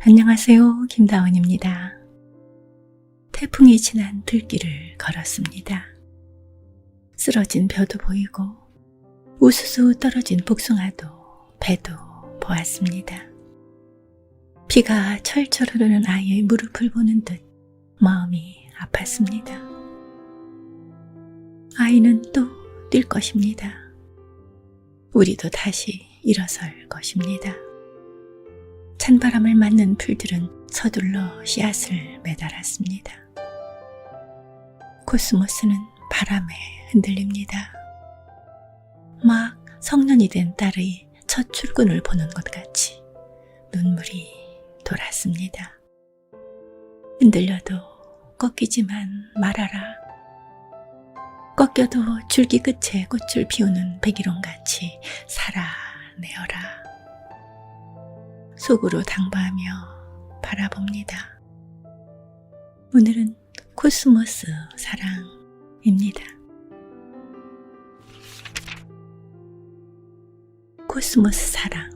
안녕하세요. 김다원입니다. 태풍이 지난 들길을 걸었습니다. 쓰러진 벼도 보이고 우수수 떨어진 복숭아도 배도 보았습니다. 피가 철철 흐르는 아이의 무릎을 보는 듯 마음이 아팠습니다. 아이는 또 뛸 것입니다. 우리도 다시 일어설 것입니다. 찬바람을 맞는 풀들은 서둘러 씨앗을 매달았습니다. 코스모스는 바람에 흔들립니다. 막 성년이 된 딸의 첫 출근을 보는 것 같이 눈물이 돌았습니다. 흔들려도 꺾이지만 말아라. 꺾여도 줄기 끝에 꽃을 피우는 백일홍 같이 살아내어라. 속으로 당부하며 바라봅니다. 오늘은 코스모스 사랑입니다. 코스모스 사랑,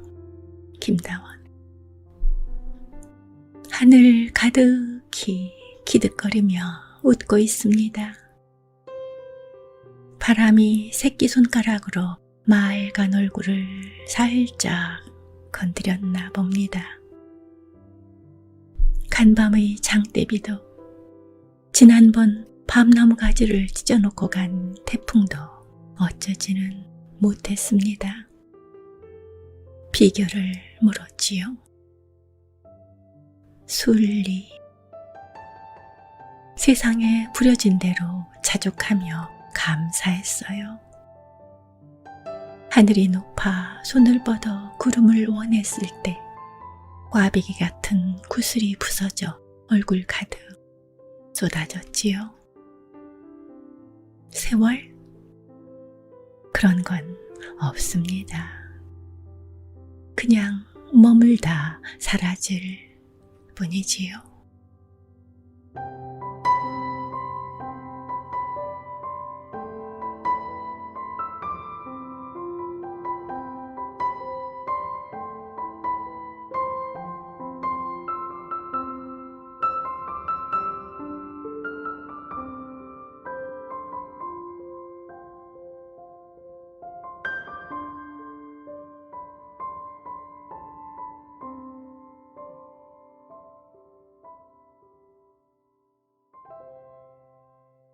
김다원. 하늘 가득히 기득거리며 웃고 있습니다. 바람이 새끼손가락으로 맑은 얼굴을 살짝 건드렸나 봅니다. 간밤의 장대비도 지난번 밤나무 가지를 찢어놓고 간 태풍도 어쩌지는 못했습니다. 비결을 물었지요. 순리. 세상에 부려진 대로 자족하며 감사했어요. 하늘이 높아 손을 뻗어 구름을 원했을 때 꽈배기 같은 구슬이 부서져 얼굴 가득 쏟아졌지요. 세월? 그런 건 없습니다. 그냥 머물다 사라질 뿐이지요.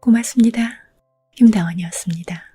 고맙습니다. 김다원이었습니다.